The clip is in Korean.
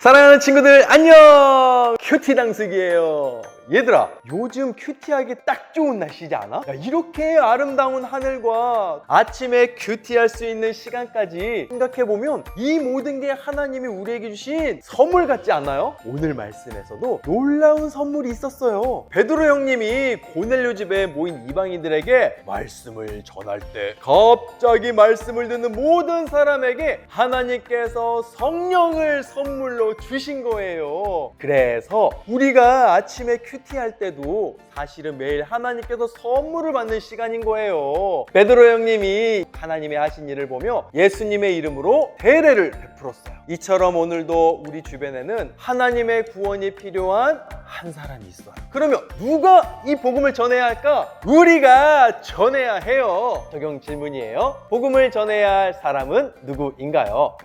사랑하는 친구들 안녕! 큐티 당숙이에요 얘들아 요즘 큐티하기 딱 좋은 날씨지 않아? 야, 이렇게 아름다운 하늘과 아침에 큐티할 수 있는 시간까지 생각해보면 이 모든 게 하나님이 우리에게 주신 선물 같지 않아요? 오늘 말씀에서도 놀라운 선물이 있었어요 베드로 형님이 고넬료 집에 모인 이방인들에게 말씀을 전할 때 갑자기 말씀을 듣는 모든 사람에게 하나님께서 성령을 선물로 주신 거예요. 그래서 우리가 아침에 큐티 할 때도 사실은 매일 하나님께서 선물을 받는 시간인 거예요. 베드로 형님이 하나님의 하신 일을 보며 예수님의 이름으로 대례를 베풀었어요. 이처럼 오늘도 우리 주변에는 하나님의 구원이 필요한 한 사람이 있어요. 그러면 누가 이 복음을 전해야 할까? 우리가 전해야 해요. 적용 질문이에요. 복음을 전해야 할 사람은 누구인가요?